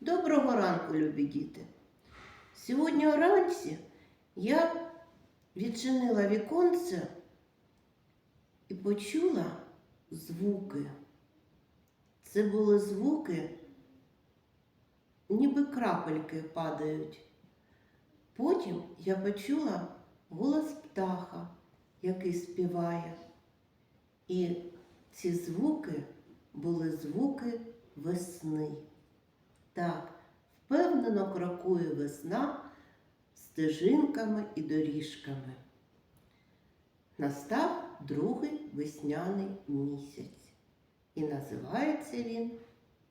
Доброго ранку, любі діти. Сьогодні вранці я відчинила віконце і почула звуки. Це були звуки, ніби крапельки падають. Потім я почула голос птаха, який співає. І ці звуки були звуки весни. Так, впевнено крокує весна стежинками і доріжками. Настав другий весняний місяць. І називається він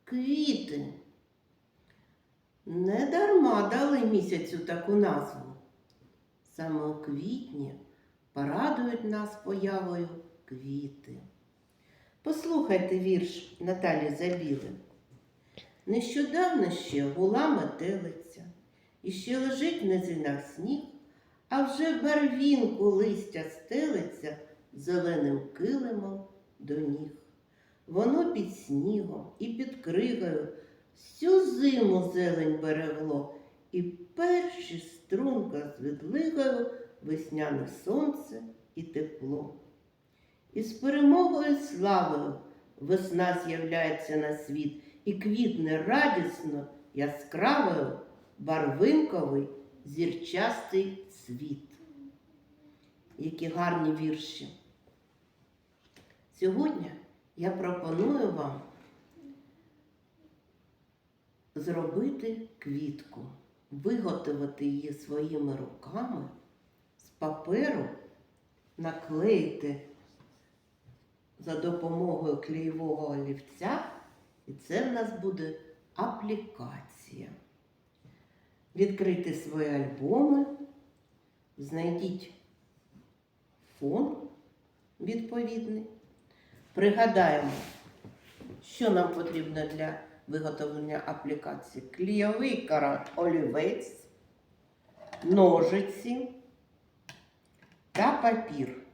квітень. Не дарма дали місяцю таку назву. Саме у квітні порадують нас появою квіти. Послухайте вірш Наталі Забіли. Нещодавно ще гула метелиця, і ще лежить в низинах сніг, а вже барвінку листя стелиться зеленим килимом до ніг. Воно під снігом і під кригою всю зиму зелень берегло, і перші струнка з відлигою весняне сонце і тепло. І з перемогою славою весна з'являється на світ і квітне радісно, яскравою, барвинковий, зірчастий цвіт. Які гарні вірші. Сьогодні я пропоную вам зробити квітку, виготовити її своїми руками з паперу, наклеїти за допомогою клеєвого олівця, і це в нас буде аплікація. Відкрити свої альбоми, знайдіть фон відповідний. Пригадаємо, що нам потрібно для виготовлення аплікації. Клійовий карат олівець, ножиці та папір.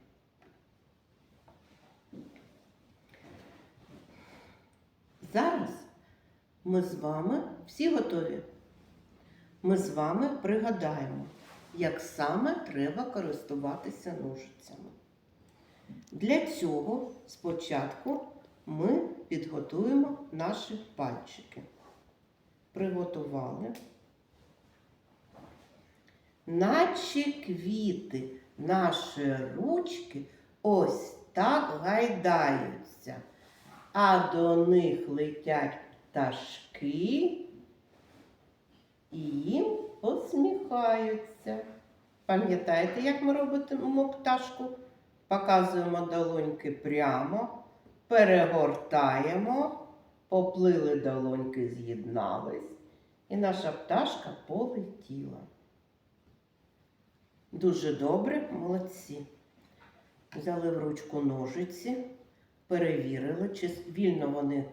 Зараз ми з вами всі готові. Ми з вами пригадаємо, як саме треба користуватися ножицями. Для цього спочатку ми підготуємо наші пальчики. Приготували. Наче квіти наші ручки ось так гайдаються, а до них летять пташки і їм посміхаються. Пам'ятаєте, як ми робимо пташку? Показуємо долоньки прямо, перегортаємо, поплили долоньки, з'єднались, і наша пташка полетіла. Дуже добре, молодці. Взяли в ручку ножиці, перевірили, чи вільно вони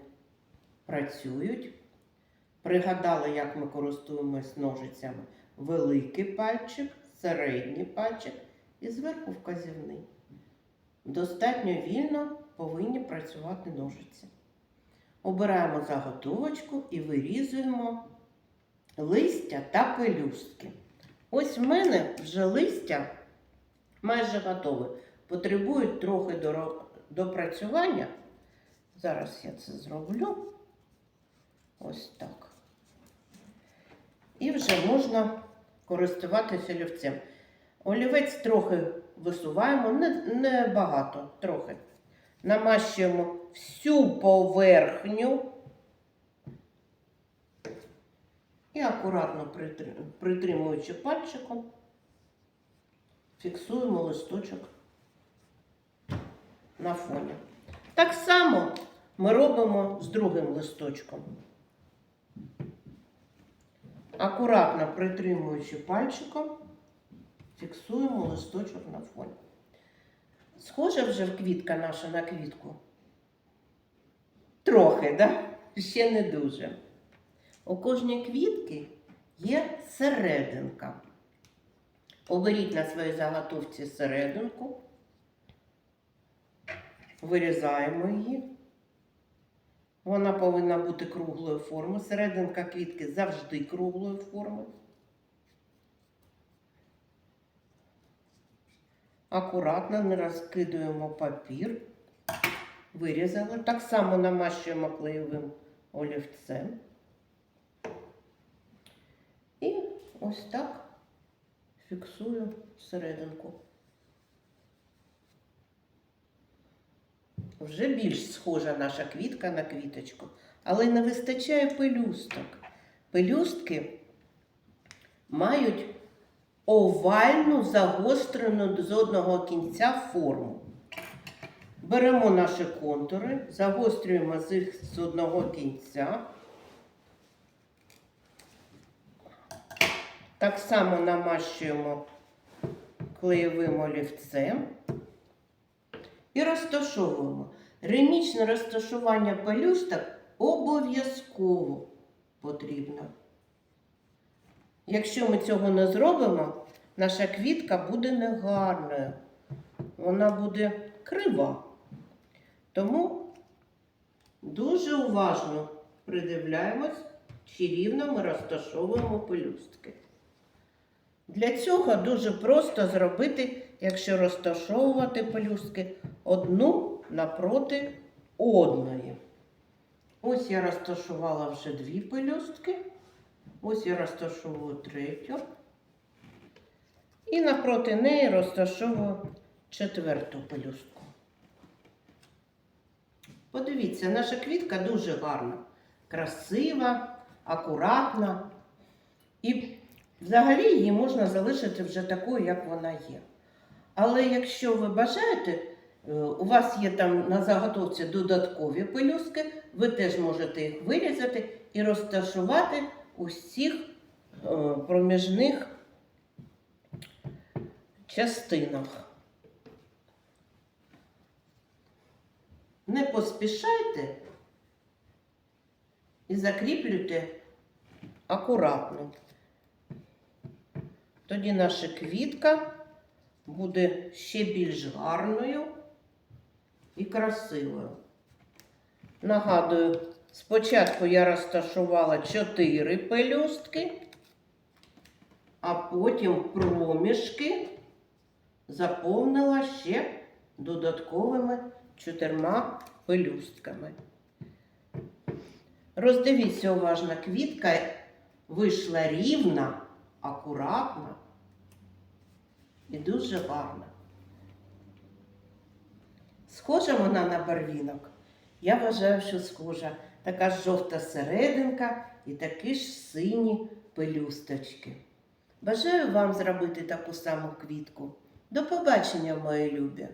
працюють. Пригадали, як ми користуємось ножицями. Великий пальчик, середній пальчик і зверху вказівний. Достатньо вільно повинні працювати ножиці. Обираємо заготовочку і вирізуємо листя та пелюстки. Ось в мене вже листя майже готове. Потребують трохи допрацювання. Зараз я це зроблю. Ось так. І вже можна користуватися олівцем. Олівець трохи висуваємо, не, не багато, трохи. Намащуємо всю поверхню і акуратно притримуючи пальчиком, фіксуємо листочок на фоні. Так само ми робимо з другим листочком. Акуратно притримуючи пальчиком, фіксуємо листочок на фоні. Схожа вже квітка наша на квітку? Трохи, да? Ще не дуже. У кожній квітки є серединка. Оберіть на своїй заготовці серединку, вирізаємо її Вона повинна бути круглої форми. Серединка квітки завжди круглої форми. Акуратно не розкидуємо папір. Вирізали. Так само намащуємо клеєвим олівцем. І ось так фіксую серединку. Вже більш схожа наша квітка на квіточку, але не вистачає пелюсток. Пелюстки мають овальну загострену з одного кінця форму. Беремо наші контури, загострюємо з їх з одного кінця. Так само намащуємо клеєвим олівцем і розташовуємо. Римічне розташування пелюсток обов'язково потрібно. Якщо ми цього не зробимо, наша квітка буде негарною. Вона буде крива. Тому дуже уважно придивляємось, чи рівно ми розташовуємо пелюстки. Для цього дуже просто зробити, якщо розташовувати пелюстки одну напроти одної. Ось я розташувала вже дві пелюстки. Ось я розташовую третю. І напроти неї розташовую четверту пелюстку. Подивіться, наша квітка дуже гарна, красива, акуратна. І взагалі її можна залишити вже такою, як вона є. Але якщо ви бажаєте, у вас є там на заготовці додаткові пелюстки, ви теж можете їх вирізати і розташувати у всіх е, проміжних частинах. Не поспішайте і закріплюйте акуратно. Тоді наша квітка буде ще більш гарною і красивою. Нагадую, спочатку я розташувала 4 пелюстки, а потім проміжки заповнила ще додатковими чотирма пелюстками. Роздивіться уважно, квітка вийшла рівна, акуратна і дуже гарна. Схожа вона на барвінок? Я вважаю, що схожа. Така жовта серединка і такі ж сині пелюсточки. Бажаю вам зробити таку саму квітку. До побачення, мої любі!